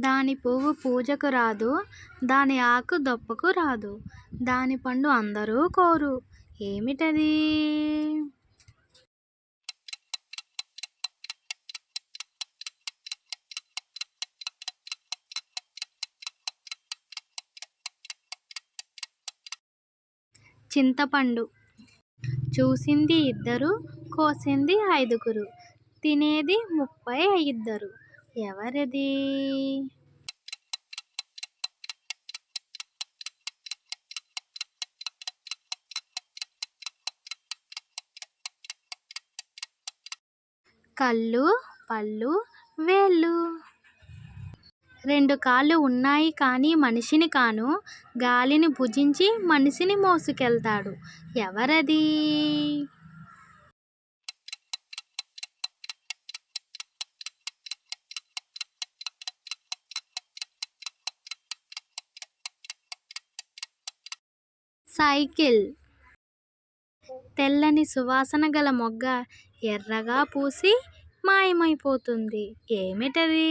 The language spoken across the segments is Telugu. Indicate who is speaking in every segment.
Speaker 1: దాని పువ్వు పూజకు రాదు దాని ఆకు దొప్పకు రాదు దాని పండు అందరూ కోరు. ఏమిటది? చింతపండు. చూసింది ఇద్దరు కోసింది ఐదుగురు తినేది ముప్పై ఇద్దరు ఎవరిది? కళ్ళు పళ్ళు వేళ్ళు. రెండు కాళ్ళు ఉన్నాయి కానీ మనిషిని కాను. గాలిని భుజించి మనిషిని మోసుకెళ్తాడు. ఎవరది? సైకిల్. తెల్లని సువాసన గల మొగ్గ ఎర్రగా పూసి మాయమైపోతుంది. ఏమిటది?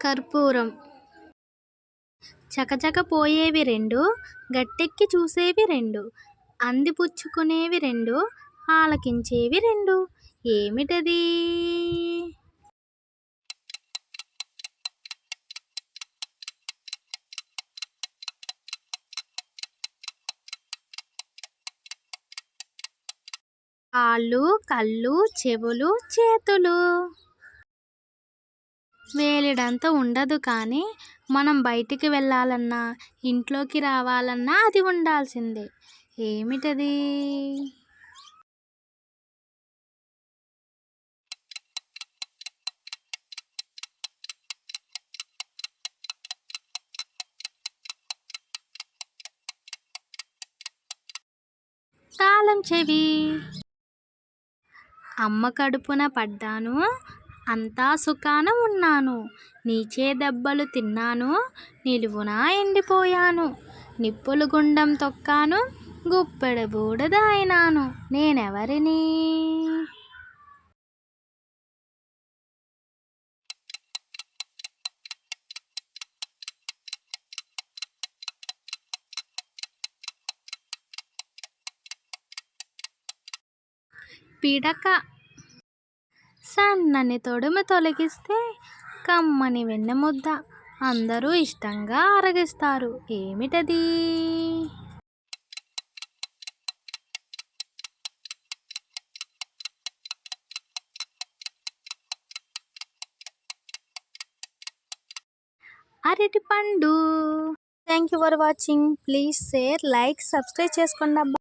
Speaker 1: కర్పూరం. చకచక పోయేవి రెండు గట్టెక్కి చూసేవి రెండు అందిపుచ్చుకునేవి రెండు ఆలకించేవి రెండు. ఏమిటది? కాళ్ళు కళ్ళు చెవులు చేతులు. వేలిడంత ఉండదు కానీ మనం బయటికి వెళ్ళాలన్నా ఇంట్లోకి రావాలన్నా అది ఉండాల్సిందే. ఏమిటది? తాళం చెవి. అమ్మ కడుపున పడ్డాను. అంతా సుఖాన ఉన్నాను. నీచే దెబ్బలు తిన్నాను. నిలువునా ఎండిపోయాను. నిప్పులు గుండం తొక్కాను. గుప్పెడ బూడదాయినాను నేనెవరిని? పిడక. సన్నని తొడుము తొలగిస్తే కమ్మని వెన్నెముద్ద అందరూ ఇష్టంగా అరగిస్తారు. ఏమిటది? అరటి పండు thank you for watching please share like subscribe చేసుకోండి అబ్బా.